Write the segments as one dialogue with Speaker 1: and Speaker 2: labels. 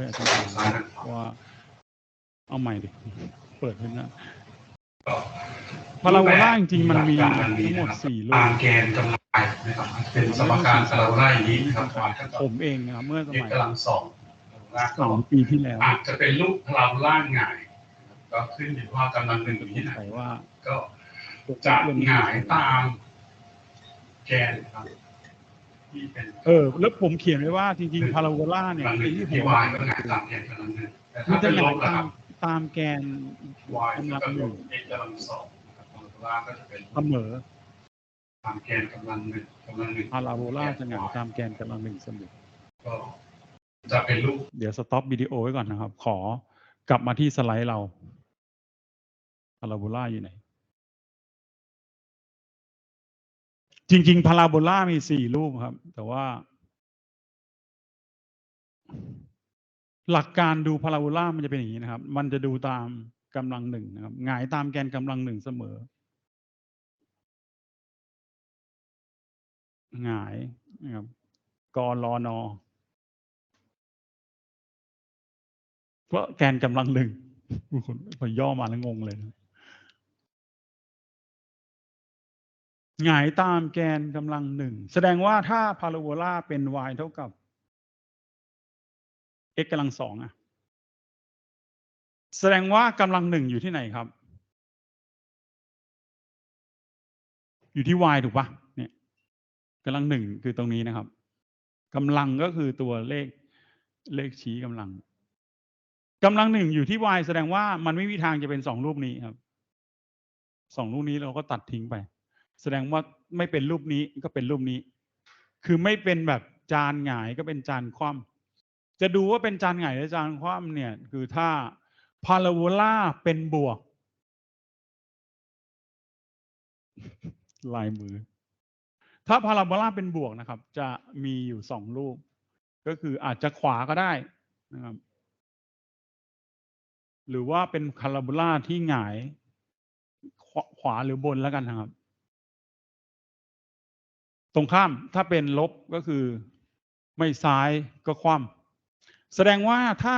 Speaker 1: ค่อยอธิบาย
Speaker 2: ซ้ายทางขวา
Speaker 1: ว่า เอาใหม่ดิ เปิดขึ้นนะ
Speaker 2: ก็
Speaker 1: พาราโบลาจริงๆมันมี
Speaker 2: หลักการดังนี้
Speaker 1: ทั้งหมด
Speaker 2: นะครับ
Speaker 1: สี่รู
Speaker 2: ตา
Speaker 1: ป
Speaker 2: มแกนกำลังไอนะครับเป็นสมการพาราโบลาอย่างนี้นะครับวายเท่ากับ
Speaker 1: ผมเองนะครับเมื่อส
Speaker 2: เอก
Speaker 1: มัย
Speaker 2: กำลังสองพา
Speaker 1: ส
Speaker 2: รา
Speaker 1: อ
Speaker 2: โบ
Speaker 1: ง
Speaker 2: ลา
Speaker 1: ปีที่แล้ว
Speaker 2: อาจจะเป็นรูปพาราโบลาหงายนะครับก็ขึ้นอยู่ว่ากำลังหนึ่งอยู่ที่ไหน
Speaker 1: ใส่ว่า
Speaker 2: ก็จะหงายตามแกนนะครับที่ เป็น
Speaker 1: เออ แล้วผมเขียนไว้ว่าจริงๆพาราโบลาเนี่ย
Speaker 2: กำลังหนึ่ง
Speaker 1: ที่ผม
Speaker 2: ที่วายก็หงายตามแกนกำลังหนึ่งแต่
Speaker 1: มั
Speaker 2: ถ้าน
Speaker 1: จะ
Speaker 2: เป็น
Speaker 1: ห
Speaker 2: ล
Speaker 1: งาย
Speaker 2: บนะ
Speaker 1: ตา
Speaker 2: ครั
Speaker 1: ม
Speaker 2: บ
Speaker 1: ตามแกน
Speaker 2: วายก็กำลังเอกกำลังสองนะครับพาราโบลาก็จะเป็น
Speaker 1: เสมอ
Speaker 2: ตามแกนกำลังหนึ่งกำลังหนึ่ง
Speaker 1: พาราโบลาจะหงายตามแกนกำลังหนึ่งเสมอ
Speaker 2: ก็จะเป็นรูป
Speaker 1: เดี๋ยวสต็อปวิดีโอไว้ก่อนนะครับ ขอกลับมาที่สไลด์เราพาราโบลาอยู่ไหน จริง ๆ พาราโบลามีสี่รูปครับ แต่ว่า หลักการดูพาราโบลามันจะเป็นอย่างนี้นะครับ มันจะดูตามกำลังหนึ่งนะครับหงายตามแกนกำลังหนึ่งเสมอหงายนะครับกรลอนอเพราะแกนกำลังหนึ่งคุณพอย่อมาแล้วงงเลยนะ หงายตามแกนกำลังหนึ่งแสดงว่าถ้าพาราโบลาเป็น y เท่ากับ x กำลังสองอะแสดงว่ากำลังหนึ่งอยู่ที่ไหนครับ อยู่ที่ y ถูกปะเนี่ยกำลังหนึ่งคือตรงนี้นะครับกำลังก็คือตัวเลขเลขชี้กำลังกำลังหนึ่งอยู่ที่ y แสดงว่ามันไม่มีทางจะเป็นสองรูปนี้ครับสองรูปนี้เราก็ตัดทิ้งไป แสดงว่าไม่เป็นรูปนี้ก็เป็นรูปนี้ คือไม่เป็นแบบจานหงายก็เป็นจานคว่ำจะดูว่าเป็นจานหงายหรือจานคว่ำเนี่ยคือถ้าพาราโบลาเป็นบวก ลายมือ ถ้าพาราโบลาเป็นบวกนะครับ จะมีอยู่สองรูป ก็คืออาจจะขวาก็ได้นะครับ หรือว่าเป็นพาราโบลาที่หงาย ขวาขวาหรือบนแล้วกันนะครับ ตรงข้ามถ้าเป็นลบก็คือไม่ซ้ายก็คว่ำแสดงว่าถ้า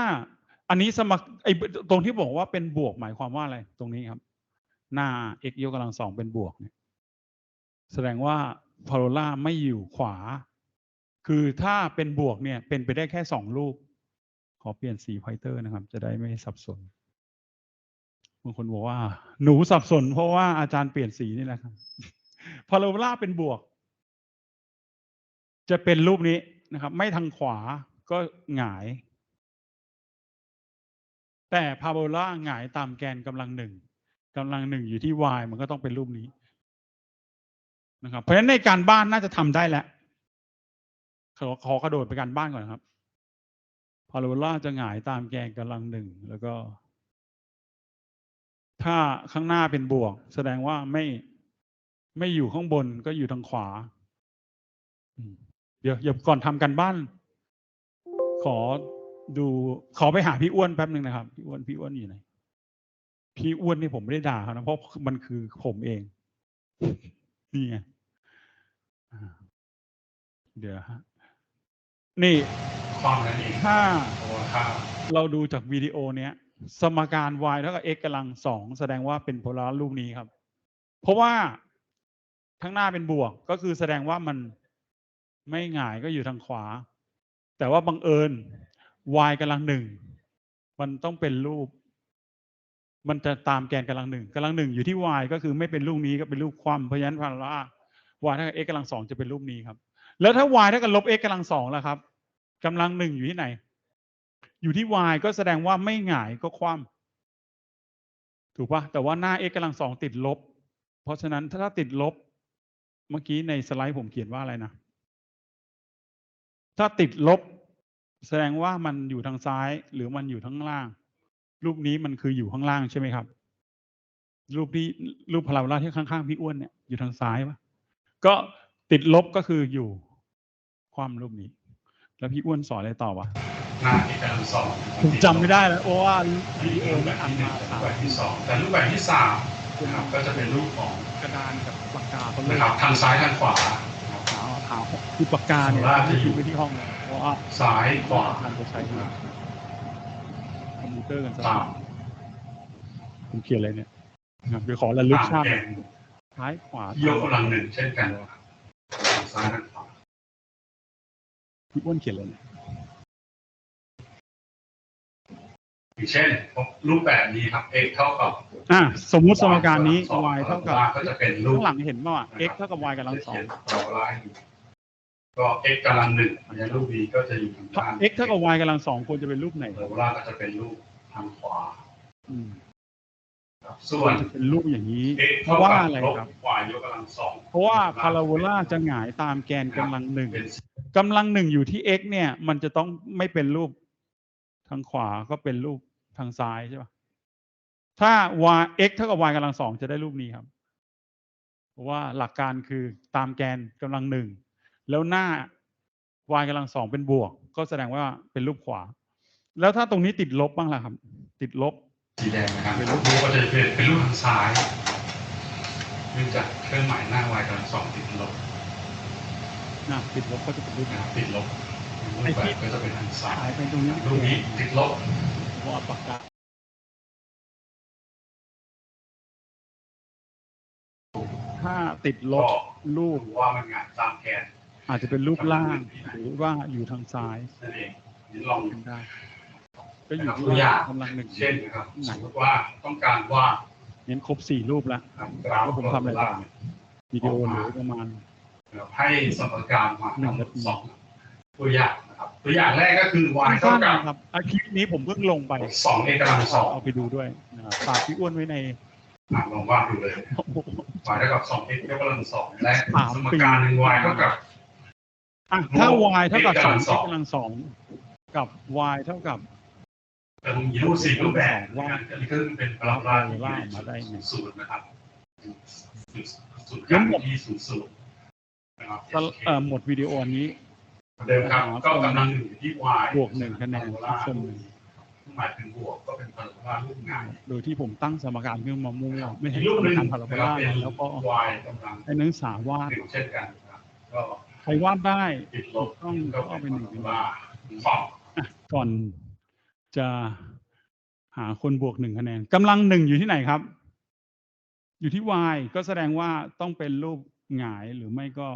Speaker 1: อันนี้สมกไอ้ตรงที่บอกว่าเป็นบวกหมายความว่าอะไร ตรงนี้ครับ หน้า x ยกกำลังสองเป็นบวกเนี่ยแสดงว่าพาโรล่าไม่อยู่ขวา คือถ้าเป็นบวกเนี่ย เป็นไปได้แค่สองรูปขอเปลี่ยนสีไพเตอร์นะครับ จะได้ไม่สับสนบางคนบอกว่า หนูสับสนเพราะว่าอาจารย์เปลี่ยนสีนี่แหละครับพาโรล่าเป็นบวก จะเป็นรูปนี้นะครับ ไม่ทางขวาก็หงาย แต่พาโบลาหงายตามแกนกำลังหนึ่งกำลังหนึ่งอยู่ที่ y มันก็ต้องเป็นรูปนี้นะครับเพราะฉะนั้นในการบ้านน่าจะทำได้แล้วขอขอกระโดดไปการบ้านก่อนครับพาโบลาจะหงายตามแกนกำลังหนึ่งแล้วก็ ถ้าข้างหน้าเป็นบวก แสดงว่าไม่ไม่อยู่ข้างบนก็อยู่ทางขวา อืม เดี๋ยวเดี๋ยวก่อนทำกันบ้าน ขอดูขอไปหาพี่อ้วนแป๊บหนึ่งนะครับ พี่อ้วนพี่อ้วนอยู่ไหนพี่อ้วนนี่ผมไม่ได้ด่าเขานะเพราะมันคือผมเอง นี่ไงเดี๋ยวฮะนี่
Speaker 2: ความนั่นเอง
Speaker 1: ถ้า
Speaker 2: เราะว่าค่า
Speaker 1: เราดูจากวิดีโอเนี้ย สมการ y เท่ากับ x กำลังสองแสดงว่าเป็นโพลาร์รูปนี้ครับ เพราะว่าข้างหน้าเป็นบวกก็คือแสดงว่ามัน ไม่หงายก็อยู่ทางขวา แต่ว่าบังเอิญ y กำลังหนึ่งมันต้องเป็นรูป มันจะตามแกนกำลังหนึ่งกำลังหนึ่งอยู่ที่ y ก็คือไม่เป็นรูปนี้ก็เป็นรูปคว่ำเพราะฉะนั้นพารา y เท่ากับ x กำลังสองจะเป็นรูปนี้ครับ แล้วถ้า y เท่ากับลบ x กำลังสองล่ะครับกำลังหนึ่งอยู่ที่ไหน อยู่ที่ y ก็แสดงว่าไม่หงายก็คว่ำถูกปะแต่ว่าหน้า x กำลังสองติดลบ เพราะฉะนั้นถ้าติดลบ เมื่อกี้ในสไลด์ผมเขียนว่าอะไรนะ ถ้าติดลบ แสดงว่ามันอยู่ทางซ้าย หรือมันอยู่ทางล่าง รูปนี้มันคืออยู่ข้างล่างใช่ไหมครับ รูปที่รูปพาราโบลาที่ข้างๆพี่อ้วนเนี่ยอยู่ทางซ้ายปะก็ติดลบก็คืออยู่ความรูปนี้ แล้วพี่อ้วนสอนอะไรต่อวะ
Speaker 2: หน้าที่กำลังสอง
Speaker 1: ผมจำไม่ได้แล้วเพราะว่า
Speaker 2: อัน
Speaker 1: วิ
Speaker 2: นี้
Speaker 1: ดีโอ
Speaker 2: รูปแบ
Speaker 1: ไม่
Speaker 2: บ
Speaker 1: อัน
Speaker 2: ที่หนึ่
Speaker 1: มาง
Speaker 2: แต่
Speaker 1: สา
Speaker 2: รูป
Speaker 1: ม
Speaker 2: แบบที่สองแต่รูปแบบที่สามนะครับก็จะเป็นรูปของ
Speaker 1: กระดานกับปากกาเขาเลย
Speaker 2: นะครับทางซ้ายทางขวา
Speaker 1: หาหาคือปากกาเนี่ย
Speaker 2: ส่วนมากจะอยู่
Speaker 1: ทิ้งไว้ที่ห้องเลยเพราะว่า
Speaker 2: ซ้ายขวา
Speaker 1: อาจารย์จะใช้อยู่มพิวเตอร์กันสัก
Speaker 2: ตาม
Speaker 1: ผมเขียนอะไรเนี่ยนะครับเดี๋ยวขอระลึก
Speaker 2: ตาม
Speaker 1: ชาติ
Speaker 2: แกน
Speaker 1: ซ้ายขวา
Speaker 2: ที่ยกกำลังหนึ่งเช่นกันนะครับทางซ้ายทางขวา
Speaker 1: พี่อ้วนเขียนอะไรเนี่ย
Speaker 2: อย่างเช่นรูปแบบนี้ครับ x เท่ากับ
Speaker 1: อะสมมุติสมการนี้
Speaker 2: สอง
Speaker 1: y เท่ากับ
Speaker 2: ก็จะเป็นรูป
Speaker 1: ข้างหลังเห็นป่าว x เท่ากับ y กำลังสอง
Speaker 2: เราไล่ ก็ x กำลังหนึ่งอันนี้รูป b ก็จะอยู่ทางด้าน
Speaker 1: x เท่ากับ y กำลังสองควรจะเป็นรูปไหน
Speaker 2: พาราโบลาก็จะเป็นรูปทางขวา
Speaker 1: อืม
Speaker 2: ครับส่วน
Speaker 1: จะเป็นรูปอย่างนี้
Speaker 2: x
Speaker 1: เพ
Speaker 2: เท่า
Speaker 1: ราะว่า
Speaker 2: กับ
Speaker 1: อะไร
Speaker 2: ลบ
Speaker 1: ครับ
Speaker 2: y ยกกำลังสอง
Speaker 1: เพราะว่าพาราโบลาจะหงายตามแกนกำลังหนึ่ง
Speaker 2: เป็น
Speaker 1: กำลังหนึ่งอยู่ที่ x เนี่ย มันจะต้องไม่เป็นรูปทางขวาก็เป็นรูปทางซ้ายใช่ปะถ้า y x เท่ากับ y กำลังสองจะได้รูปนี้ครับเพราะว่าหลักการคือตามแกนกำลังหนึ่ง แล้วหน้า y กำลังสองเป็นบวก ก็แสดงว่าเป็นรูปขวา แล้วถ้าตรงนี้ติดลบบ้างล่ะครับ ติดลบ
Speaker 2: สีแดงนะครับเป็นรูปก็จะเป็นเป็นรูปทางซ้ายเนื่องจากเครื่องหมายหน้า y กำลังสองติดลบ
Speaker 1: นะติดลบก็จะเป็นรูป
Speaker 2: นะ
Speaker 1: นี้
Speaker 2: ครับติดลบรูปแบบก็จะเป็นทางซ้าย
Speaker 1: หายไปตรงนี้
Speaker 2: รูปนี้ติดลบ
Speaker 1: วาดปากกาถ้าติดล
Speaker 2: ก็
Speaker 1: บรูป
Speaker 2: ดูว่ามันงานตามแกน
Speaker 1: อาจจะเป็นรูปล่าง หรือว่าอยู่ทางซ้าย
Speaker 2: นั่นเองนี่ลอง
Speaker 1: เป็นได้ก็อยู่
Speaker 2: นะครับ
Speaker 1: ที่
Speaker 2: ตัวอย่า
Speaker 1: ว่างกำลังหนึ่ง
Speaker 2: เช่นนะครับสมมติว่าต้องการว่า
Speaker 1: เน้นครบสี่รูปแล้ว
Speaker 2: ครับกราฟ
Speaker 1: แล้วผมทำอะไรต่อเนี่ยวิดีโอเหรือประมาณ
Speaker 2: ให้สมการมา
Speaker 1: หนึ่ง
Speaker 2: ทั้งหม
Speaker 1: นา
Speaker 2: ด
Speaker 1: ที
Speaker 2: สองตัวอย่างนะครับตัวอย่างแรกก็คือ y เท่า
Speaker 1: สั้น
Speaker 2: กับ
Speaker 1: ๆครับอาคลิปนี้ผมเพิ่งลงไป
Speaker 2: สอง a กำลังสอง
Speaker 1: เอาไปดูด้วยนะครับฝากพี่อ้วนไว้ใน
Speaker 2: อะลองวาดดูเลย y เท่ากับสอง x ยกกำลังสองและ
Speaker 1: สาม
Speaker 2: สม
Speaker 1: ปี
Speaker 2: การหนึ่ง y เท่ากับ
Speaker 1: อะถ้า y เท่ากับ
Speaker 2: x
Speaker 1: สอง
Speaker 2: กำลังสอง
Speaker 1: กำลังสองกับ y เท่ากับ
Speaker 2: แต่ผมมีรูปสี่รูปแบบ
Speaker 1: ว่า
Speaker 2: อันนี้ก็เป็นพาราโบลาที่
Speaker 1: ว่ามาได้ไง
Speaker 2: ศูนย์นะครับศูนย์ก
Speaker 1: แล้
Speaker 2: ลาวง
Speaker 1: หมด
Speaker 2: ที่ศูนย์ศูนย์นะครับ
Speaker 1: ตลเอ่อหมดวิดีโอนี้
Speaker 2: เดิมครับก็กำลังหนึ่งอยู่ที่ y
Speaker 1: บวกหนึ่งคะแนน
Speaker 2: พาราโบลา
Speaker 1: ส่วนหนึ่ง
Speaker 2: หมายถึงบวกก็เป็นพาราโบลารูปง่าย
Speaker 1: โดยที่ผมตั้งสมการขึ้นมามั่วไม่
Speaker 2: อี
Speaker 1: ให้
Speaker 2: กรูปหนึ่ง
Speaker 1: ทำพาราโบ
Speaker 2: นะครับ
Speaker 1: ลา
Speaker 2: เป็น
Speaker 1: แล้วก็
Speaker 2: y กำลัง
Speaker 1: ให้นักศึกษาวาด
Speaker 2: หนึ่งเช่นกันนะครับก็
Speaker 1: ใครวาดได้
Speaker 2: ต้
Speaker 1: อง
Speaker 2: ก็
Speaker 1: เอาไป
Speaker 2: เป็น
Speaker 1: หนึ่ง
Speaker 2: พาราโบาของ
Speaker 1: อะก่อนจะหาคนบวกหนึ่งคะแนนกำลังหนึ่งอยู่ที่ไหนครับ อยู่ที่ y ก็แสดงว่าต้องเป็นรูปหงายหรือไม่ก็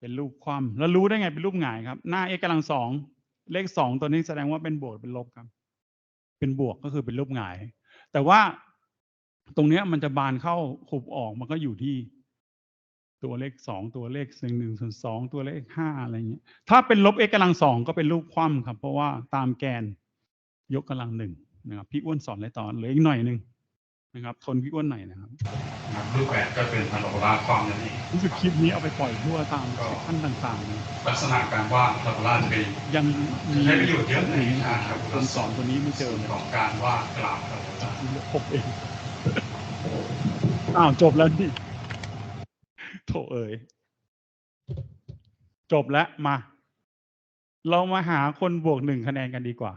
Speaker 1: เป็นรูปคว่ำแล้วรู้ได้ไงเป็นรูปหงายครับ หน้า x กำลังสองเลขสองตัวนี้แสดงว่าเป็นบวกเป็นลบครับ เป็นบวกก็คือเป็นรูปหงาย แต่ว่าตรงเนี้ยมันจะบานเข้าขุบออกมันก็อยู่ที่ ตัวเลขสองตัวเลขหนึ่งหนึ่งส่วนสองตัวเลขห้าอะไรอย่างเงี้ยถ้าเป็นลบ x กำลังสองก็เป็นรูปคว่ำครับ เพราะว่าตามแกนยกกำลังหนึ่งนะครับพี่อ้วนสอนอะไรต่อเหลืออีกหน่อยหนึ่งนะครับทนพี่อ้วนหน่อยนะครับ
Speaker 2: นะครับรูปแบบก็เป็นพาราโบลาความนั่นเอง
Speaker 1: รู้สึกคลิปนี้เอาไปปล่อยทั่วตามขั้นต่างๆนะ
Speaker 2: ลักษณะการวาดพาราโบลาจะเป็น
Speaker 1: ยังมี
Speaker 2: ใช้ประโยชน์เยอะเลยนะ
Speaker 1: ค
Speaker 2: ครั
Speaker 1: รับบคนสอนตัวนี้ไม่เจอเลย
Speaker 2: ของการวาดกราฟพาราโบลา
Speaker 1: ผมเองอ้าวจบแล้วนี่ โถเอ๋ยจบแล้วมา เรามาหาคนบวกหนึ่งคะแนนกันดีกว่า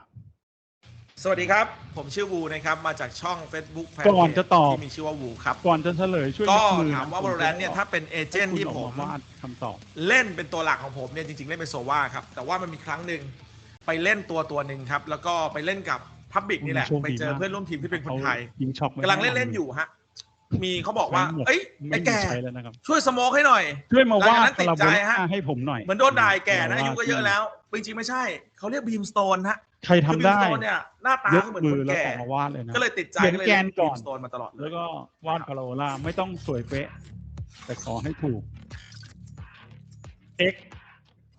Speaker 3: สวัสดีครับ ผมชื่อวูนะครับ มาจากช่อง Facebook แฟน
Speaker 1: ก่อนจะตอบ
Speaker 3: ที่มีชื่อว่าวูครับ
Speaker 1: ก่อนจะเฉลยช่วย
Speaker 3: ก็
Speaker 1: ยมือ
Speaker 3: ถามว่า
Speaker 1: ผ
Speaker 3: Valorant เนี่ยถ้าเป็นเอเจนต์ที่
Speaker 1: ให้
Speaker 3: ผ
Speaker 1: คุณอ
Speaker 3: ม
Speaker 1: อกาวาดคำตอบ
Speaker 3: เล่นเป็นตัวหลักของผมเนี่ยจริง ๆ เล่นเป็นโซวาครับ แต่ว่ามันมีครั้งหนึ่งไปเล่นตัวตัวหนึ่งครับ แล้วก็ไปเล่นกับพับบิกนี่แหละ
Speaker 1: โชคดี
Speaker 3: ไปเจอ
Speaker 1: มาก
Speaker 3: เพื่อนร่วมทีมที่เป็นคนไทย
Speaker 1: ยิงช็อกไว้
Speaker 3: กำลังเล่นเล่นๆอยู่ฮะ มีเขาบอกว่า
Speaker 1: ใช้หมด
Speaker 3: เอ้ย
Speaker 1: ไม่
Speaker 3: ไอ้
Speaker 1: มี
Speaker 3: แก
Speaker 1: ใช้แล้วนะครับ
Speaker 3: ช่วยสโมกให้หน่อย
Speaker 1: ช่วยมาวาด
Speaker 3: หลังจากนั้นติดใจฮะ
Speaker 1: พาราโบลาให้ผมหน่อย
Speaker 3: เหมือนโดนด่าไอ้แก่นะอายุก็เยอะ
Speaker 1: พาราโบลา
Speaker 3: แล้วจริงๆไม่ใช่เขาเรียกบีมสโตนฮะ
Speaker 1: ใครทำได้
Speaker 3: คือ Beamstone เนี่ยหน้าตาย
Speaker 1: ก
Speaker 3: ก็เหมือน
Speaker 1: มื
Speaker 3: ค
Speaker 1: อนแล้ว
Speaker 3: แก่
Speaker 1: ออกมาวาดเลยนะ
Speaker 3: ก็เลยติดใจ
Speaker 1: เขียน
Speaker 3: ก็เลย
Speaker 1: แก
Speaker 3: เล่
Speaker 1: น
Speaker 3: น
Speaker 1: ก่
Speaker 3: บี
Speaker 1: อน
Speaker 3: มสโตนมาตลอดเลย
Speaker 1: แล้วก็วาดพาราโบลาไม่ต้องสวยเป๊ะ แต่ขอให้ถูก x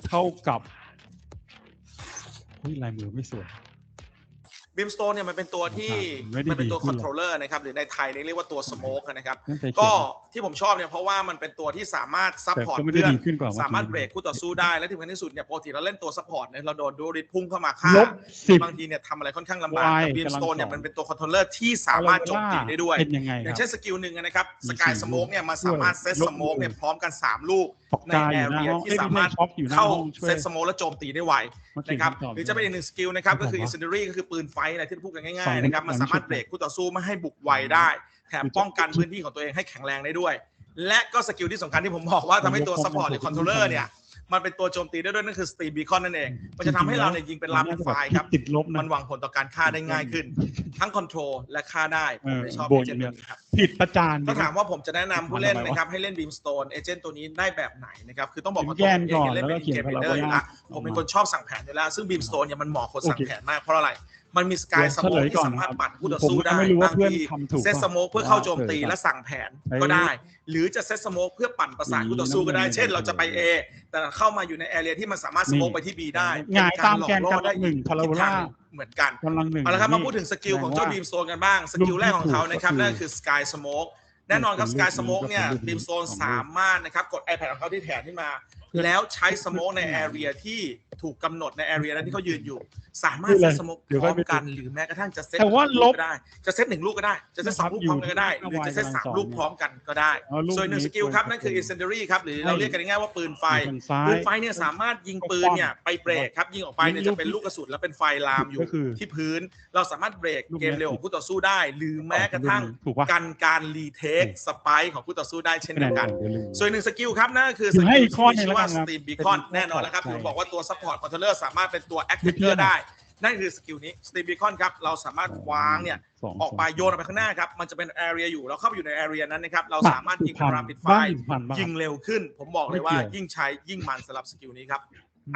Speaker 1: เท่ากับเฮ้ยลายมือไม่สวย
Speaker 3: บิมสโตนเนี่ยมันเป็นตัวที่
Speaker 1: ไม่ได้
Speaker 3: มันเป็นตัว
Speaker 1: ดีขึ้
Speaker 3: คอน
Speaker 1: นหรอก
Speaker 3: โทรลเลอร์นะครับหรือในไทยเรียกว่าตัวสโมกนะครับ
Speaker 1: นั่นแต่เขียน
Speaker 3: ก็ที่ผมชอบเนี่ยเพราะว่ามันเป็นตัวที่สามารถซัพ
Speaker 1: แต่
Speaker 3: พอร์ต
Speaker 1: ก็ไม่ได้
Speaker 3: เพื่อน
Speaker 1: ดีขึ้นกว่าเมื่อกี้
Speaker 3: สามารถเบรกคู่ต่อสู้ได้และที่สำคัญที่สุดเนี่ยปกติเราเล่นตัวซัพพอร์ตเนี่ยเราโดนดูริดพุ่งเข้ามาฆ่า
Speaker 1: ลบสิบ
Speaker 3: บางทีเนี่ยทำอะไรค่อนข้างลำบาก
Speaker 1: Y
Speaker 3: แต่บิมสโตนเนี่ย
Speaker 1: กำลังสอง
Speaker 3: มันเป็นตัวคอนโทรลเลอร์ที่สามารถโจมตีได้ด้วย
Speaker 1: เป็นยังไง
Speaker 3: อ
Speaker 1: ค
Speaker 3: ย่า
Speaker 1: รั
Speaker 3: ง
Speaker 1: บ
Speaker 3: เช่นสกิลหนึ่งนะครับ
Speaker 1: มี
Speaker 3: สกาย
Speaker 1: สี่
Speaker 3: สโมกเนี่ยมันสามารถเซต
Speaker 1: ด้วย
Speaker 3: สโมกเนี่ยพร้อมกัน 3 ลูก
Speaker 1: ปอก
Speaker 3: ใน
Speaker 1: กาอ
Speaker 3: แอยู่
Speaker 1: หน้า
Speaker 3: เรีย
Speaker 1: ห้อง
Speaker 3: ที่สามารถ
Speaker 1: ช็อกอยู่หน้า
Speaker 3: เข้า
Speaker 1: ห้องช่วย
Speaker 3: เซตสโมกแล้วโจมตีได้ไว
Speaker 1: เมื่อกี้
Speaker 3: นะครับ
Speaker 1: ผมตอบ
Speaker 3: หรือจะเป็นอีกหนึ่งสกิลนะครับ
Speaker 1: ครับ
Speaker 3: ก็คือ
Speaker 1: ผม
Speaker 3: อิน c น n รีก็คือปืนไฟอะไรที่พูดกัน
Speaker 1: สอ
Speaker 3: ง่างยๆนะครับมันสามารถเบรกคู่ต่อสู้ไม่ให้บุกไวได้แถมป้องกันพื้นที่ของตัวเองให้แข็งแรงได้ด้วย และก็สกิลที่สำคัญที่ผมบอกว่าทำให้ตัวซัพพอร์ตหรือคอนโทรลเลอร์เนี่ยมันเป็นตัวโจมตีได้ด้วยนั่นคือสตีบีคอนนั่นเอง มันจะทำให้เราเนี่ยยิงเป็นลามเป็นไฟล์ครับ
Speaker 1: ติดลบนะ
Speaker 3: มันหวังผลต่อการฆ่าได้ง่ายขึ้น ทั้งคอนโทรลและฆ่าได้ผมไม่ชอบ
Speaker 1: เออ
Speaker 3: เอเจนต์
Speaker 1: โบ
Speaker 3: ตั
Speaker 1: น
Speaker 3: วนี้ครับ
Speaker 1: ผิดประจาน
Speaker 3: ถ้าถามว่าผมจะแนะนำผู้เล่น
Speaker 1: ทำไมวะ
Speaker 3: นะครับ ให้เล่นบีมสโตนเอเจนต์ตัวนี้ได้แบบไหนนะครับ คือต้องบอกว่า
Speaker 1: แยกก่อน
Speaker 3: เล่นเป็น
Speaker 1: แล้วก็เขียน
Speaker 3: เกมเดอร์อยู่แล้ว
Speaker 1: พาราโบลา
Speaker 3: ผมเป็นคนชอบสั่งแผนอยู่แล้ว ซึ่งบีมสโตนเนี่ยมันเหมาะคนสั่ง
Speaker 1: โอเค
Speaker 3: แผนมากเพราะอะไร มันมีสกายส
Speaker 1: เดี๋ยว
Speaker 3: โมก
Speaker 1: เฉลย
Speaker 3: ที่
Speaker 1: ก่อน
Speaker 3: สามารถ
Speaker 1: นะครับ
Speaker 3: ปัดคู่ต่อ
Speaker 1: ผม
Speaker 3: สู้ได้
Speaker 1: ก็ไม่รู้ว่า
Speaker 3: บาง
Speaker 1: เพื่อน
Speaker 3: ที
Speaker 1: ทำถูก
Speaker 3: เซต
Speaker 1: ป่ะ
Speaker 3: สโมกเพื่อเข้าโจมตี
Speaker 1: เออ
Speaker 3: และสั่งแผน
Speaker 1: ไอ้
Speaker 3: ก็ได้ หรือจะเซตสโมกเพื่อปั่นประสานคู่ต่อสู้ก็ได้
Speaker 1: นี่
Speaker 3: เช่น เราจะไป A แต่เข้ามาอยู่ในแอเรียที่มันสามารถสโมกไปที่ B ได้
Speaker 1: หงายตามแกน
Speaker 3: เป็
Speaker 1: กำลังหนึ่ง
Speaker 3: อี
Speaker 1: พาราโบลา
Speaker 3: ทิศทงเหมือนกัน
Speaker 1: กำลังหนึ่ง
Speaker 3: เอาละครับมา
Speaker 1: นี่
Speaker 3: พูดถึงสกิลของเจ้า
Speaker 1: แสด
Speaker 3: บี
Speaker 1: ง
Speaker 3: ม
Speaker 1: ว่า
Speaker 3: โซนกันบ้าง สกิลแรกของเขานะครับ
Speaker 1: ลูกที่ถูก
Speaker 3: นั่นคือ Sky Smoke แน่นอนครับ
Speaker 1: เป็น
Speaker 3: Sky
Speaker 1: ลูก
Speaker 3: Smoke เนี่ย
Speaker 1: เป็นลูก
Speaker 3: บีมโซน
Speaker 1: ของลูก
Speaker 3: สามารถนะครับกด iPad ของเขาที่แผนขึ้นมา แล้วใช้สโมกในแอเรียที่ ถูกกำหนดในแอเรียนั้นที่เขายืนอยู่ สามารถเซตสโมก
Speaker 1: เดี๋ยว
Speaker 3: พ
Speaker 1: ค่
Speaker 3: ร้
Speaker 1: อ
Speaker 3: อยม
Speaker 1: ไปดู
Speaker 3: กันหรือแม้กระทั่งจะเซต
Speaker 1: แต่ว่าลบ
Speaker 3: ก็ได้ จะเซตหนึ่งลูกก็ได้ จะเซตสองลูกพร้อมกันก็ได้ หรือจะเซตสามลูกพร้อมกันก็ได้
Speaker 1: เอาลูก
Speaker 3: ส่วนหนึ่ง
Speaker 1: นี้
Speaker 3: สกิลครับ
Speaker 1: ปืน
Speaker 3: นั่นคือ incendiary ครับหรือเราเรียกกันง่ายๆว่าปืนไฟ
Speaker 1: ทางซ้าย
Speaker 3: ปืนไฟเนี่ยสามารถยิงปืนเนี่ยไปเบรกครับยิงออกไปเนี่ย
Speaker 1: ลูก
Speaker 3: จะเป็นลูกกระสุนแล้วเป็นไฟลามอยู่
Speaker 1: ก็คือ
Speaker 3: ที่พื้น เราสามารถเบรก
Speaker 1: ลูก
Speaker 3: เกมเร็วของคู่ต่อสู้ได้ หรือแม้กระทั่ง
Speaker 1: ถูกปะ
Speaker 3: กันการรีเทคสไปค์ของคู่ต่อสู้ได้เช่นเดียวกัน
Speaker 1: เดี๋ยวลืม
Speaker 3: ส่วนหนึ่งสกิลครับนั่นก็คือ
Speaker 1: เดี๋
Speaker 3: ส
Speaker 1: ยวให้
Speaker 3: กิล
Speaker 1: อีกข้อ
Speaker 3: ที่
Speaker 1: หนึ่
Speaker 3: มี
Speaker 1: ง
Speaker 3: ชื่อว่า
Speaker 1: แล้วกัน
Speaker 3: ส
Speaker 1: นะ
Speaker 3: ตีมบีคอน
Speaker 1: เป็น
Speaker 3: แน่นอนแล้วครับ
Speaker 1: ใช่
Speaker 3: ผมบอกว่าตัวซัพพอร์ตคอนโทรลเลอร์สามารถเป็นตัวแอคทีฟ
Speaker 1: เพื่อน
Speaker 3: ได้ นั่นคือสกิลนี้สตีมบีคอนครับ เราสามารถวางเนี่ย
Speaker 1: สง
Speaker 3: ออกไปโยนออกไปข้างหน้าครับ มันจะเป็นแอเรียอยู่ เราเข้าไปอยู่ในแอเรียนั้นนะครับ เราสามารถยิงเป็นราปิดไฟ
Speaker 1: บ้านหนึ่งพันบ้าง
Speaker 3: ยิงเร็วขึ้น ผมบอกเลยว่า
Speaker 1: ไม่เกี่ยว
Speaker 3: ยิ่งใช้ยิ่งมันสำหรับสกิลนี้ครับ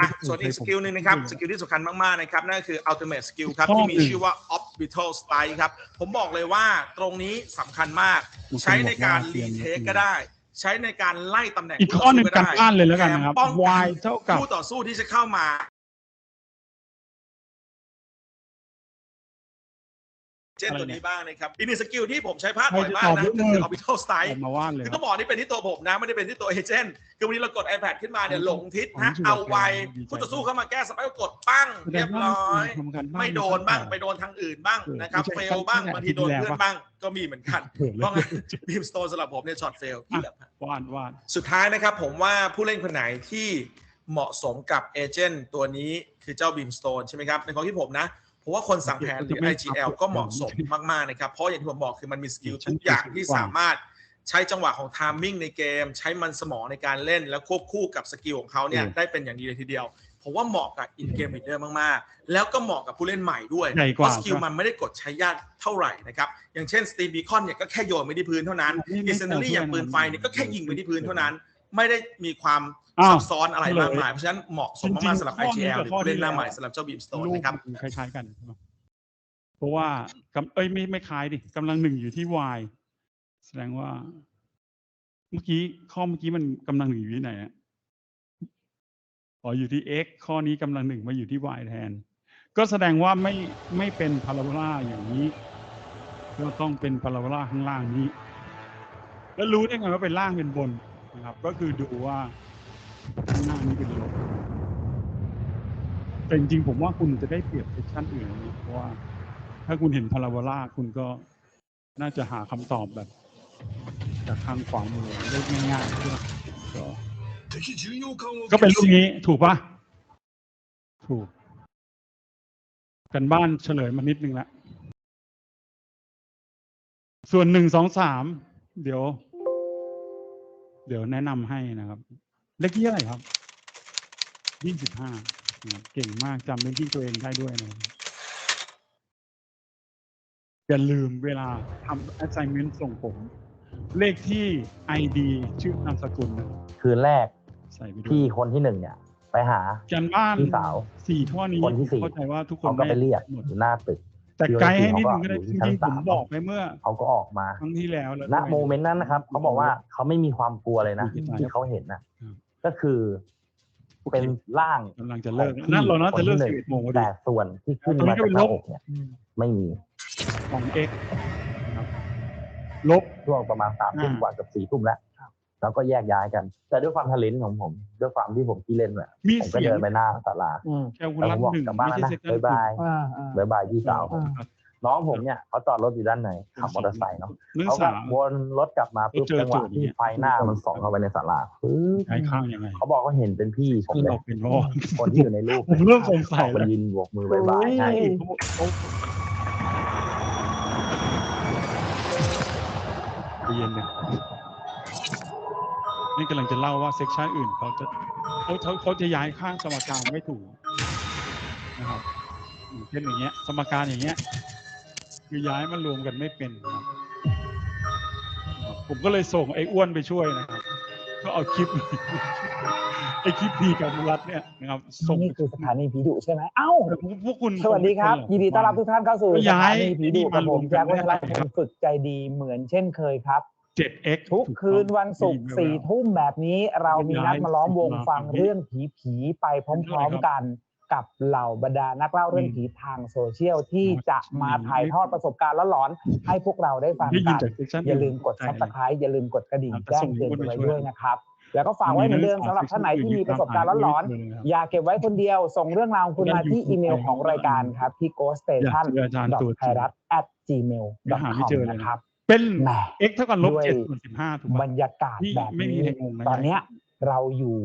Speaker 3: อะส่วนอีกสกิลหนึ่งนะครับ สกิลที่สำคัญมาก ๆ นะครับ นั่นก็คือ ultimate skill ครับ
Speaker 1: ชอบ
Speaker 3: ที่มี
Speaker 1: หนึ่ง
Speaker 3: ชื่อว่า orbital strike ครับ ผมบอกเลยว่าตรงนี้สำคัญมาก
Speaker 1: บางคน
Speaker 3: ใช้ในการ
Speaker 1: บอกว่า
Speaker 3: รีเทคก็ได้ ใช้ในการไล่ตำแหน่ง
Speaker 1: อีกข้อหนึ่ง
Speaker 3: ต่
Speaker 1: กัน
Speaker 3: สู้
Speaker 1: บ้านเลยแล้วกันนะครับ
Speaker 3: ถมป้องกัน
Speaker 1: y เท่ากับ
Speaker 3: คู่ต่อสู้ที่จะเข้ามา เช่นตัวนี้บ้างนะครับอีกหนึ่งสกิลที่ผมใช้พลาดบ่อยมากนะ
Speaker 1: ใครจะตอบ
Speaker 3: ก็คือ
Speaker 1: ยกมือ
Speaker 3: orbital
Speaker 1: อ
Speaker 3: strike
Speaker 1: อกมาว่านเลย
Speaker 3: คือ
Speaker 1: ค
Speaker 3: ต้
Speaker 1: รั
Speaker 3: อบงบอกนี่เป็นที่ตัวผมนะ ไม่ได้เป็นที่ตัวเอเจนต์คือวันนี้เรากด iPad ขึ้นมาเนี่ยหลงทิศ
Speaker 1: ผม
Speaker 3: ฮะ
Speaker 1: รู้สึก
Speaker 3: เอาไว
Speaker 1: ดีใจ
Speaker 3: คู่ต่อสู้เข้ามาแก้สไปร์ก็กดปั้ง
Speaker 1: แสด
Speaker 3: เรีย
Speaker 1: ง
Speaker 3: บ
Speaker 1: ว่า
Speaker 3: ร้อย
Speaker 1: ทำการบ้าน
Speaker 3: ไม่โดนบ้างไปโดนทางอื่นบ้าง
Speaker 1: เออ
Speaker 3: นะครับ
Speaker 1: ไม่
Speaker 3: เฟ
Speaker 1: ใช่
Speaker 3: ลบ้าง
Speaker 1: ตั้งแต่
Speaker 3: บางทีโดน
Speaker 1: อาทิตย์ที่
Speaker 3: เพื่อน
Speaker 1: แล้ว
Speaker 3: บ้างก็มีเหมือนกัน
Speaker 1: เผื่อเลย
Speaker 3: เพราะงั้นบีมสโตนสำหรับผมเนี่ยช็อตเฟลเกือบ
Speaker 1: ว่านว่าน
Speaker 3: สุดท้ายนะครับ ผมว่าผู้เล่นคนไหนที่เหมาะสมกับเอเจนต์ตัวนี้คือเจ้าบีมสโตนใช่ไหมครับในความที่ผมนะ ผมว่าคนสั่งแผนหรือ IGL ก็เหมาะสมมากๆนะครับ เพราะอย่างที่ผมบอกคือมันมีสกิลทุกอย่างที่สามารถใช้จังหวะของทามมิ่งในเกม ใช้มันสมองในการเล่น แล้วควบคู่กับสกิลของเขาเนี่ยได้เป็นอย่างดีเลยทีเดียวผมว่าเหมาะกับอินเกมลีดเดอร์มากๆ แล้วก็เหมาะกับผู้เล่นใหม่ด้วย
Speaker 1: ใหญ่ก
Speaker 3: เพ
Speaker 1: ว่า
Speaker 3: ราะสกิลมันไม่ได้กดใช้ยากเท่าไหร่นะครับ อย่างเช่นสตีบีคอนเนี่ยก็แค่โยนไปที่พื้นเท่านั้น
Speaker 1: ไม่ไม่
Speaker 3: อินเซนเนอรี่
Speaker 1: แต่
Speaker 3: อย่างปืนไฟเนี่ยก็แค่
Speaker 1: ไม่
Speaker 3: ยิงไปที่พื้นเท่านั้น ไม่ได้มีความ
Speaker 1: อ้าว
Speaker 3: ซับซ้อนอะไร
Speaker 1: เฉลย
Speaker 3: มากมาย เพราะฉะนั้นเหมาะสม
Speaker 1: จริ
Speaker 3: มาก
Speaker 1: งๆ
Speaker 3: ๆสำหรับ
Speaker 1: ข้อนี้
Speaker 3: IGL
Speaker 1: กับ
Speaker 3: หรือ
Speaker 1: ข้อ
Speaker 3: ผู้เล่นหน้า
Speaker 1: ที่
Speaker 3: ใหม่
Speaker 1: แล้ว
Speaker 3: สำหรับเจ้าบีมสโตน
Speaker 1: ลูก
Speaker 3: นะครับ
Speaker 1: มันคล้ายๆกันใช่ไหมเพราะว่ากำเอ้ยไม่ไม่คล้ายดิกำลังหนึ่งอยู่ที่ y แสดงว่า เมื่อกี้ข้อเมื่อกี้มันกำลังหนึ่งอยู่ที่ไหนอะอ๋ออยู่ที่ x ข้อนี้กำลังหนึ่งมาอยู่ที่ y แทน ก็แสดงว่าไม่ไม่เป็นพาราโบลาอย่างนี้ ก็ต้องเป็นพาราโบลาข้างล่างนี้ แล้วรู้ได้ไงว่าเป็นล่างเป็นบน นะครับ ก็คือดูว่าข้างหน้านี้เป็นลบแต่จริงๆผมว่าคุณจะได้เปรียบเซสชันอื่นนะเพราะว่า ถ้าคุณเห็นพาราโบลาคุณก็น่าจะหาคำตอบแบบ จากทางขวามือได้ง่ายๆก็ก็เป็นรูปนี้ถูกปะถูก กันบ้านเฉลยมานิดนึงละส่วนหนึ่งสองสามเดี๋ยว เดี๋ยวแนะนำให้นะครับ เลขที่อะไรครับยี่สิบห้าเก่งมากจำเลขที่ตัวเองได้ด้วยนะครับอย่าลืมเวลาทำ assignment ส่งผม เลขที่ ID ชื่อนามสกุลนะครับ
Speaker 4: คืนแรก
Speaker 1: ใส่ไปด้ว
Speaker 4: พี่
Speaker 1: ย
Speaker 4: คนที่หนึ่งเนี่ย ไปหา
Speaker 1: กันบ้าน
Speaker 4: พี่สาว
Speaker 1: สี่ข้อนี้
Speaker 4: คนที่สี่
Speaker 1: เข้าใจว่าทุกคน
Speaker 4: เขาก็ไปเรียก
Speaker 1: หมด
Speaker 4: อยู่หน้าตึก
Speaker 1: แต่ไกด์ให้นิดนึง
Speaker 4: พี่
Speaker 1: ก็ได้
Speaker 4: คน
Speaker 1: จ
Speaker 4: ที่สี่
Speaker 1: ริงๆ
Speaker 4: เขา
Speaker 1: ผ
Speaker 4: ก็อยู่ที่ชั้นสาม
Speaker 1: มบอกไปเมื่อ
Speaker 4: เขาก็ออกมา
Speaker 1: ครั้งที่แล้วแล้ว
Speaker 4: ณ
Speaker 1: ด้วย
Speaker 4: โมเมนต์นั้นนะครับเขาบอกว่าเขาไม่มีความกลัวเลยนะ
Speaker 1: อืม
Speaker 4: ที่เขาเห็นนะครับก็คือ
Speaker 1: โอเค
Speaker 4: เป็นร่าง
Speaker 1: กำลังจะเลิก
Speaker 4: ของพี่
Speaker 1: นั่นเราน่าจะเลิก
Speaker 4: คนที่
Speaker 1: สิบ
Speaker 4: หนึ่ง
Speaker 1: เอ็ดโมงพอดี
Speaker 4: แต่ส่วนที่ขึ้น
Speaker 1: ตรงนี้
Speaker 4: มา
Speaker 1: ก็
Speaker 4: จาก
Speaker 1: เป็น
Speaker 4: ห
Speaker 1: ล
Speaker 4: น้า
Speaker 1: บ
Speaker 4: อกเนี่ยไม่มี
Speaker 1: ของ X นะครับลบ
Speaker 4: ช่วงประมาณสามทุ่ม
Speaker 1: อ่า
Speaker 4: กว่ากับสี่ทุ่มแล้ว แล้วก็แยกย้ายกัน แต่ด้วยความทะเลนของผม ด้วยความที่ผมที่เล่นเนี่ย
Speaker 1: มี
Speaker 4: ผมก็
Speaker 1: เสีย
Speaker 4: เดิ
Speaker 1: ง
Speaker 4: นไปหน้าศาลา
Speaker 5: อืม
Speaker 1: แคลคู
Speaker 4: แล้ว
Speaker 1: ลั
Speaker 4: ผ
Speaker 1: ส
Speaker 4: มบอก
Speaker 1: หนึ่ง
Speaker 4: กลับบ้าน
Speaker 1: ไม่
Speaker 4: แล้ว
Speaker 1: ใช่
Speaker 4: นะ
Speaker 1: เซ็ก
Speaker 4: บ๊ายบาย
Speaker 5: อ่าอ่า
Speaker 4: บ๊ายบายพี่สาว
Speaker 5: อ่า
Speaker 4: น้องผมเนี่ยเขาจอดรถอยู่ด้านในขับมอเตอร์ไซค์เนาะ
Speaker 1: เรื่อง
Speaker 4: เขาก็
Speaker 1: สาม
Speaker 4: วนรถกลับมาปุ๊บ
Speaker 1: เจอ
Speaker 4: จังหวะ
Speaker 1: โจทย์อย่าง
Speaker 4: ที่
Speaker 1: เงี้ย
Speaker 4: ไฟหน้ามันส่องเข้าไปในศาลาปึ๊บ
Speaker 1: ใช้ข้างยังไง
Speaker 4: เขาบอกเขาเห็นเป็นพี่ผม
Speaker 1: ที่
Speaker 4: เล
Speaker 1: เรา
Speaker 4: ย
Speaker 1: เป็นเพราะว่า
Speaker 4: คนที่อยู่ในรูป
Speaker 1: ผมเริ่มสงสัย
Speaker 4: ออกมา
Speaker 1: แล้ว
Speaker 4: ยืนโบกมือบายบายให้
Speaker 1: เขาใจเย็นเนี่ย นี่กำลังจะเล่าว่าเซ็กชันอื่นเขาจะเขาเขาเขาจะย้ายข้างสมการไม่ถูกนะครับอย่างเช่นอย่างเงี้ย สมการอย่างเงี้ย คือย้ายมารวมกันไม่เป็นนะครับครับ ผมก็เลยส่งไอ้อ้วนไปช่วยนะครับก็เอาคลิปไอ้คลิปพีกับนุรัตน์เนี่ยนะครับส่ง
Speaker 5: นี่คือสถานีผีดุใช่ไหมเอ้า
Speaker 1: พวกคุณ
Speaker 5: สวัสดีครับ ยินดีต้อนรับทุกท่านเข้าสู่
Speaker 1: ก็
Speaker 5: ส
Speaker 1: ย้า
Speaker 5: ถายนีผีดุกับผมแจ็ควัชรพ
Speaker 1: ครั
Speaker 5: ล
Speaker 1: บ
Speaker 5: ฝึกใจดีเหมือนเช่นเคยครับ
Speaker 1: เจ็ดเอ็ก
Speaker 5: ทุกคืนวันศุกร์สี่ทุ่มแบบนี้เรามีนัดมาล้อมวงฟังเรื่องผีผีๆไปพร้อมๆกันกับเหล่าบรรดานักเล่าเรื่องผีทางโซเชียลที่จะมาถ่ายทอดประสบการณ์หลอนๆให้พวกเราได้ฟัง
Speaker 1: ได้ยิน
Speaker 5: กัน
Speaker 1: จากเซสชั่น
Speaker 5: อย่าลืมกด subscribe อย่าลืมกดกระดิ่งแจ้งเตือนกันไว้ด้วยนะครับ แล้วก็ฝากไว้เหมือนเดิมสำหรับท่านไหนที่มีประสบการณ์หลอนๆอย่าเก็บไว้คนเดียว ส่งเรื่องราวของคุณมาที่อีเมลของรายการครับที่ ghost
Speaker 1: อยาก
Speaker 5: station
Speaker 1: เจออาจารย์ตัวจ
Speaker 5: ไท
Speaker 1: ริ
Speaker 5: ย
Speaker 1: ง
Speaker 5: รัฐ at gmail
Speaker 1: ยังหาไม่เจอเลย
Speaker 5: นะครับ
Speaker 1: เป็น
Speaker 5: แหม
Speaker 1: x เท่ากับลบ
Speaker 5: ด้วย
Speaker 1: เจ็ดส่วนสิบห้าถูก
Speaker 5: บ
Speaker 1: ป่ะ
Speaker 5: รรยากาศ
Speaker 1: ที่
Speaker 5: แบบ
Speaker 1: ไม่มี
Speaker 5: นี้
Speaker 1: ใครงงนะ
Speaker 5: ตอนเนี้ยเราอยู่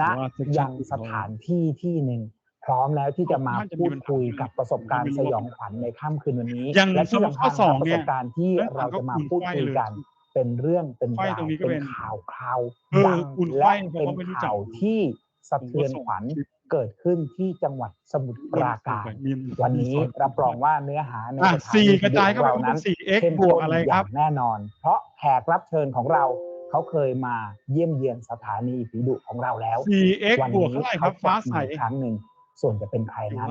Speaker 5: ณ
Speaker 1: ว่า section
Speaker 5: ยังสถานที่ที่หนึ่งพร้อมแล้วที่จะมา
Speaker 1: น่าจะมี
Speaker 5: พูด
Speaker 1: ปัญหา
Speaker 5: คุยกับประสบการณ์สยองขวัญในค่ำคืนวันนี้
Speaker 1: อย่าง
Speaker 5: และที่
Speaker 1: สมมุติ
Speaker 5: สำคัญ
Speaker 1: ข้อสอง
Speaker 5: ครับประ
Speaker 1: เนี่
Speaker 5: ส
Speaker 1: ย
Speaker 5: บการณ์ที่
Speaker 1: เรื่อง
Speaker 5: เราจะมา
Speaker 1: ของ
Speaker 5: พูดคุยกัน เป็นเรื่องเป็น
Speaker 1: ไขว้
Speaker 5: ราว
Speaker 1: ตรงนี้ก็
Speaker 5: เป็
Speaker 1: เป็นน
Speaker 5: ข่าวคราว
Speaker 1: เออ
Speaker 5: ดัง
Speaker 1: คุณไขว้
Speaker 5: และ
Speaker 1: เพราะ
Speaker 5: เป็น
Speaker 1: เขาไม่รู้จัก
Speaker 5: ข่าวที่สะเทือนขวัญ เกิดขึ้นที่จังหวัดสมุทรปราการ
Speaker 1: มี
Speaker 5: วันนี้รับรองว่าเนื้อหาใน
Speaker 1: อะ
Speaker 5: สถา
Speaker 1: สี่
Speaker 5: นี
Speaker 1: กระจายเข้า
Speaker 5: ของ
Speaker 1: ไป
Speaker 5: เรา
Speaker 1: เป็
Speaker 5: นั้นน
Speaker 1: สี่ x
Speaker 5: เข้ม
Speaker 1: บว
Speaker 5: ข้
Speaker 1: ก
Speaker 5: น
Speaker 1: อะไร
Speaker 5: อ
Speaker 1: ครั
Speaker 5: ย่า
Speaker 1: บ
Speaker 5: งแน่นอน เพราะแขกรับเชิญของเราเขาเคยมาเยี่ยมเยียนสถานีผีดุของเราแล้ว
Speaker 1: สี่ x
Speaker 5: วั
Speaker 1: บวก
Speaker 5: นี้
Speaker 1: เท่าไหร่ครับ
Speaker 5: เข
Speaker 1: ฟ้า
Speaker 5: จะ
Speaker 1: ใส
Speaker 5: อีกครั้งหนึ่งส่วนจะเป็นใครนั้น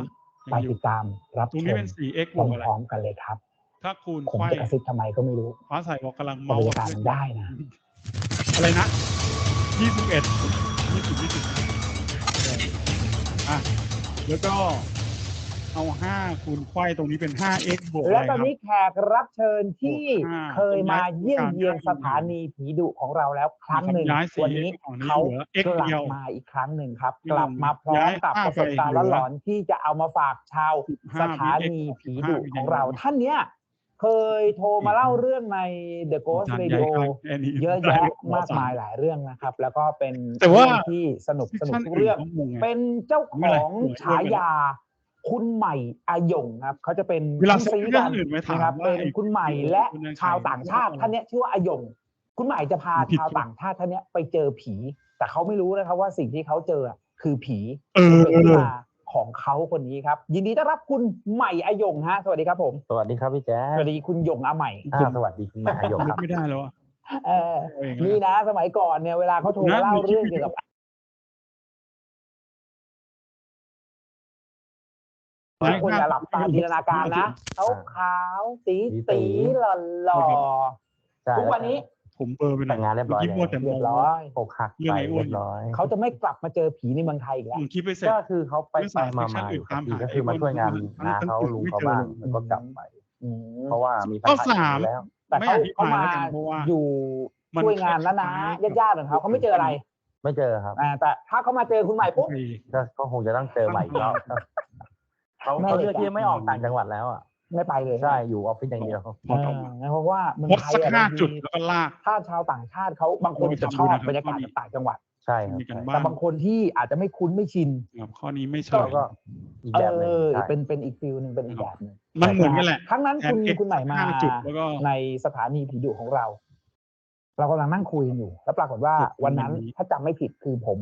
Speaker 5: ไป
Speaker 1: ยังอยู่
Speaker 5: ติดตามรับ
Speaker 1: ตรง
Speaker 5: ช
Speaker 1: นี้
Speaker 5: ม
Speaker 1: เป็นสี่ x
Speaker 5: พ
Speaker 1: บวกอะไร
Speaker 5: ร้อมๆกันเลยครับ
Speaker 1: ถ้าคูณ
Speaker 5: ผม
Speaker 1: ไขว้
Speaker 5: จะกระซิบทำไมก็ไม่รู้
Speaker 1: ฟ้าใสบอกกำลัง
Speaker 5: แต่
Speaker 1: เมา
Speaker 5: บรรยากาศมันได้นะ
Speaker 1: อะไรนะยี่สิบเอ็ดยี่สิบยี่สิบอะแล้วก็เอาห้าคูณไขว้ตรงนี้เป็นห้า x บวกอะไร
Speaker 5: และ
Speaker 1: ค
Speaker 5: ตอ
Speaker 1: รั
Speaker 5: น
Speaker 1: บ
Speaker 5: นี้แขกรับเชิญที่
Speaker 1: บวกห้า
Speaker 5: เคยมาเยี่ยมเยียนสถานีผีดุของเราแล้วครั้งหนึ่ง
Speaker 1: ย้ายสี่
Speaker 5: วันนี้
Speaker 1: ของนี้
Speaker 5: เขา
Speaker 1: เหลือ x
Speaker 5: กลั
Speaker 1: เดียว
Speaker 5: บมาอีกครั้งหนึ่งครับ
Speaker 1: ที่
Speaker 5: กลับมาพร้อม
Speaker 1: ย้าย
Speaker 5: กับ
Speaker 1: ห้า
Speaker 5: ประสบการณ์
Speaker 1: ไปเหลือ
Speaker 5: หลอนๆที่จะเอามาฝากชาว
Speaker 1: 15
Speaker 5: สถานีผีดุ
Speaker 1: 15
Speaker 5: ของเรา
Speaker 1: วิดีโอ
Speaker 5: ท่านเนี้ย เคยโทรมาเล่าเรื่องใน The Ghost
Speaker 1: อาจารย์
Speaker 5: Radio
Speaker 1: ย้ายข้างแค่นี้
Speaker 5: เยอะแยะ
Speaker 1: ได้
Speaker 5: มากมายหลายเรื่องนะครับ แล้วก็เป็น
Speaker 1: แต่ว่า
Speaker 5: เรื่องที่สนุกสนุก
Speaker 1: ท่าน
Speaker 5: ทุกเรื่อง
Speaker 1: นงงไง
Speaker 5: เป็นเจ้า
Speaker 1: ไม่
Speaker 5: ข
Speaker 1: เป็นไร
Speaker 5: อง
Speaker 1: หวย
Speaker 5: ฉายาคุณใหม่อาหยงครับเขาจะเป็น
Speaker 1: เวลา
Speaker 5: คู่
Speaker 1: ส่ง
Speaker 5: ซี
Speaker 1: เรื่อ
Speaker 5: กั
Speaker 1: ง
Speaker 5: น
Speaker 1: อื่นไปถาม
Speaker 5: นะครับ
Speaker 1: ว่า
Speaker 5: เป็น
Speaker 1: ไอ้
Speaker 5: คุณใหม่
Speaker 1: คุณ
Speaker 5: และ
Speaker 1: คุณยัง
Speaker 5: ชาว
Speaker 1: ใช้
Speaker 5: ต่างชาติ
Speaker 1: อยู่
Speaker 5: ท่านเนี้ยชื่อว่าอาหยงคุณใหม่จะพา
Speaker 1: ผิด
Speaker 5: ชาวต่างชาติท่านเนี้ยไปเจอผี แต่เขาไม่รู้นะครับว่าสิ่งที่เขาเจออะคือผี
Speaker 1: เออ
Speaker 5: เป็นที่มา ของเขาคนนี้ครับ ยินดีต้อนรับคุณใหม่อาหยงฮะ สวัสดีครับผม
Speaker 4: สวัสดีครับพี่แจ๊
Speaker 5: สวัสดีคุณหยงอาใหม่
Speaker 4: อ่าสวัสดีคุณหมายยง
Speaker 1: นึ
Speaker 4: ค
Speaker 1: ก
Speaker 4: รับ
Speaker 1: ไม่ได้แล้วอะ
Speaker 5: เออ
Speaker 1: เอาเอง
Speaker 5: นี่
Speaker 1: นะ
Speaker 5: นะ สมัยก่อนเนี่ยเวลาเขาโทรมา
Speaker 1: นะ
Speaker 5: เล่า
Speaker 1: มีคลิป
Speaker 5: เรื่องเกี่ยวกับ
Speaker 1: หลาย
Speaker 5: คน
Speaker 1: ภาพ
Speaker 5: อย่าหลับตาจินตนาการนะขาวขาวๆตีตีหล่อหล่อ
Speaker 4: ใช่
Speaker 5: ทุกวันนี้
Speaker 1: ผมเบลอร์ไปหน่
Speaker 4: แต่งงานเรียบร้อย
Speaker 1: คิดว่าแต่
Speaker 5: เรี
Speaker 1: ม
Speaker 5: ย
Speaker 1: อง
Speaker 5: บร้อย
Speaker 4: อกหัก
Speaker 1: เรื่อง
Speaker 4: ไป
Speaker 1: ไอ้อ้วน
Speaker 4: เรียบร้อย
Speaker 5: เขาจะไม่กลับมาเจอผีในเมืองไทยอีกแล้ว
Speaker 1: ผมคิดไปเสร็จ
Speaker 4: ก็คือเขาไป
Speaker 1: เรื่อง
Speaker 4: ไป
Speaker 1: สาย
Speaker 4: มา
Speaker 1: fiction
Speaker 4: มา
Speaker 1: อื่นตามหา
Speaker 4: ก็คือมาช่วยงาน
Speaker 1: ไอ้อ้วน
Speaker 4: น้าเขา
Speaker 1: ทั้ง
Speaker 4: ลุง
Speaker 1: ไม่
Speaker 4: เขา
Speaker 1: เจอ
Speaker 4: บ้าง
Speaker 1: เลย
Speaker 4: แล้วก็กลับไป
Speaker 5: อืม
Speaker 4: เพราะว่ามี
Speaker 1: ข้อ
Speaker 4: ปัญห
Speaker 1: สาม
Speaker 4: อยู่แล้ว
Speaker 5: แต่
Speaker 1: ไม่
Speaker 5: เขา
Speaker 1: อธิบาย
Speaker 5: เขามา
Speaker 1: แล้วกันเพราะว่า
Speaker 5: อยู่
Speaker 1: มัน
Speaker 5: ช่วยงานแล้วนะ
Speaker 1: คล้ายๆ
Speaker 5: ญาติๆของเขาเขาไม่เจออะไร
Speaker 4: ไม่เจอครับ
Speaker 5: อ่าแต่ถ้าเขามาเจอคุณใหม่ปุ๊บ
Speaker 4: ก็ก็คงจะต้องเจอใหม่อีกรอบเขา
Speaker 5: ไม่
Speaker 4: เขาเลือกที่จะไม่ออกต่างจังหวัดแล้วอะ
Speaker 5: ไม่ไปเลย
Speaker 4: ใช่อยู่ออฟฟิศอย่างเดียว
Speaker 1: พอต้อง
Speaker 5: เออเพราะว่าเมือง
Speaker 1: พด
Speaker 5: ไทย
Speaker 1: สัก
Speaker 5: อะ
Speaker 1: ห้า
Speaker 5: บาง
Speaker 1: จุด
Speaker 5: ที
Speaker 1: แล้วก็ลาก
Speaker 5: ถ้าชาวต่างชาติเขาบางคน
Speaker 1: มี
Speaker 5: จะช
Speaker 1: จำน
Speaker 5: อ
Speaker 1: วน
Speaker 5: บ
Speaker 1: นะครับ
Speaker 5: บรรยากาศ
Speaker 1: ข้อนี้
Speaker 5: ต่างจังหวัด
Speaker 4: ใช่ครับ
Speaker 1: มีกัน
Speaker 4: ใช่
Speaker 1: บ้า
Speaker 5: แต่
Speaker 1: ง
Speaker 5: บางคนที่อาจจะไม่คุ้นไม่ชิน
Speaker 1: ครับข้อนี้ไม่เฉ
Speaker 4: ก็
Speaker 1: ย
Speaker 4: ก็อีก
Speaker 5: เอ
Speaker 4: แบบหนึ่ง
Speaker 5: อ
Speaker 4: ใช่
Speaker 5: เป็นเป็นอีกฟิลหนึ่งเป็นอีกแบบหนึ่ง
Speaker 1: มันเหมือนกันแหละ
Speaker 5: ครั้งนั้นคุณ
Speaker 1: แอน
Speaker 5: คุณใหม่มา
Speaker 1: ห้จุดแล้วก็
Speaker 5: ในสถานีผีดุของเรา เรากำลังนั่งคุยกันอยู่ แล้วปรากฏว่า
Speaker 1: จุด
Speaker 5: วันนั้น
Speaker 1: วันนี้
Speaker 5: ถ้าจำไม่ผิดคือผม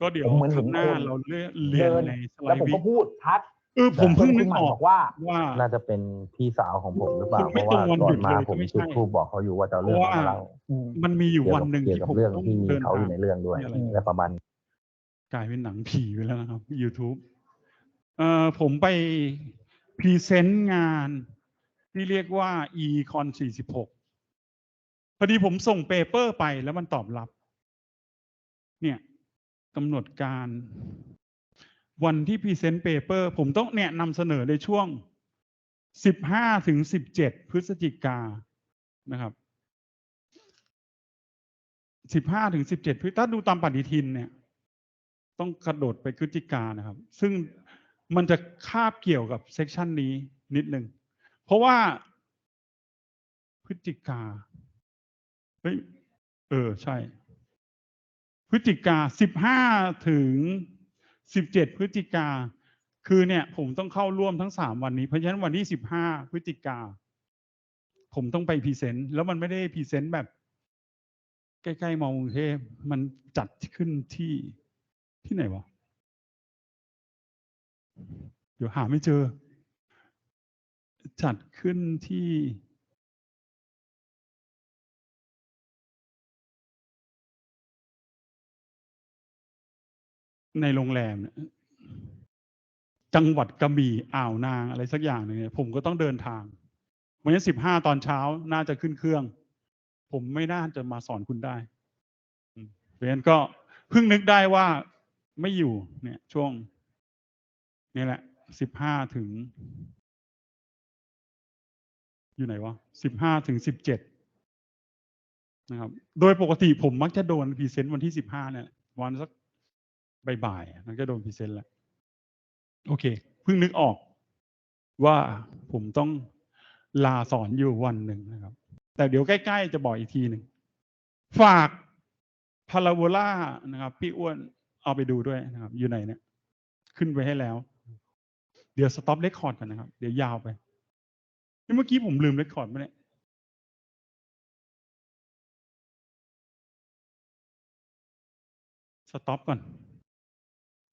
Speaker 1: ก็เดี๋ยว
Speaker 5: ผมเหมือน
Speaker 1: ข้างหน้า
Speaker 5: เห็นคน
Speaker 1: เราเรียนเรียน
Speaker 5: เดิน
Speaker 1: ในสไล
Speaker 5: แล้ว
Speaker 1: ด์
Speaker 5: ผม
Speaker 1: วิ
Speaker 5: ก็พูดทัก
Speaker 1: เออผมเพิ่งนึ
Speaker 5: คุ
Speaker 1: ก
Speaker 5: ณใหม่
Speaker 1: ออก
Speaker 5: บอกว่า
Speaker 1: ว่า
Speaker 4: น่าจะเป็นพี่สาวของผมหรือเปล่า
Speaker 1: คือ
Speaker 4: เพ
Speaker 1: ไม่
Speaker 4: ราะว่า
Speaker 1: ตรงวัน
Speaker 4: ก่อนมา
Speaker 1: หยุดเลย
Speaker 4: ผม
Speaker 1: ไม่ใช่
Speaker 4: จุดทูบบอกเขาอยู่ว่าจะเอาเรื่องมาเล่า
Speaker 5: อืม
Speaker 1: มันมีอยู่
Speaker 4: เกี่ยว
Speaker 1: วัน
Speaker 4: กับ
Speaker 1: หนึ่ง
Speaker 4: เกี่ยว
Speaker 1: ที่
Speaker 4: กับ
Speaker 1: ผม
Speaker 4: เรื่อง
Speaker 1: ต้อง
Speaker 4: ที่มี
Speaker 1: เดิน
Speaker 4: เขา
Speaker 1: ทาง
Speaker 4: อยู่ในเรื่องด้วย
Speaker 1: อะไร
Speaker 4: และประมาณ
Speaker 1: กลายเป็นหนังผีไปแล้วนะครับ YouTube เอ่อผมไปพรีเซนต์งานที่เรียกว่า e-con 46 พอดีผมส่งเปเปอร์ไปแล้วมันตอบรับ เนี่ยกำหนดการ วันที่พรีเซนต์เปเปอร์ผมต้องเนี่ยนำเสนอในช่วง 15ถึง17 พฤศจิกานะครับ 15ถึง17พฤศถ้าดูตามปฏิทินเนี่ย ต้องกระโดดไปพฤศจิกานะครับ ซึ่งมันจะคาบเกี่ยวกับเซกชันนี้นิดนึง เพราะว่าพฤศจิกาเฮ้ยเออ ใช่ พฤศจิกาสิบห้าถึง สิบเจ็ดพฤศจิกา คือเนี่ยผมต้องเข้าร่วมทั้งสามวันนี้ เพราะฉะนั้นวันที่สิบห้าพฤศจิกา ผมต้องไปพรีเซนต์ แล้วมันไม่ได้พรีเซนต์แบบ ใกล้ๆมองกรุงเทพมันจัดขึ้นที่ที่ไหนวะ เดี๋ยวหาไม่เจอ จัดขึ้นที่ ในโรงแรมเนี่ยจังหวัดกระบี่อ่าวนางอะไรสักอย่างหนึ่งเนี่ยผมก็ต้องเดินทางวันนี้สิบห้าตอนเช้าน่าจะขึ้นเครื่อง ผมไม่น่าจะมาสอนคุณได้เพราะฉะนั้นก็เพิ่งนึกได้ว่าไม่อยู่เนี่ย ช่วงนี่แหละสิบห้าถึง อยู่ไหนวะสิบห้าถึงสิบเจ็ดนะครับ โดยปกติผมมักจะโดนพรีเซนต์วันที่สิบห้าเนี่ยวันสัก บ่ายๆมันกจะโดนพรีเซนต์แล้วโอเคเพิ่งนึกออกว่าผมต้องลาสอนอยู่วันหนึ่งนะครับ แต่เดี๋ยวใกล้ๆจะบอกอีกทีหนึ่ง ฝากพาราโบลานะครับ พี่อ้วนเอาไปดูด้วยนะครับ อยู่ไหนเนี่ย ขึ้นไปให้แล้ว เดี๋ยวสต็อปเรคคอร์ดกันนะครับ เดี๋ยวยาวไปนี่เมื่อกี้ผมลืมเรคคอร์ดไปเนี่ยสต็อปก่อน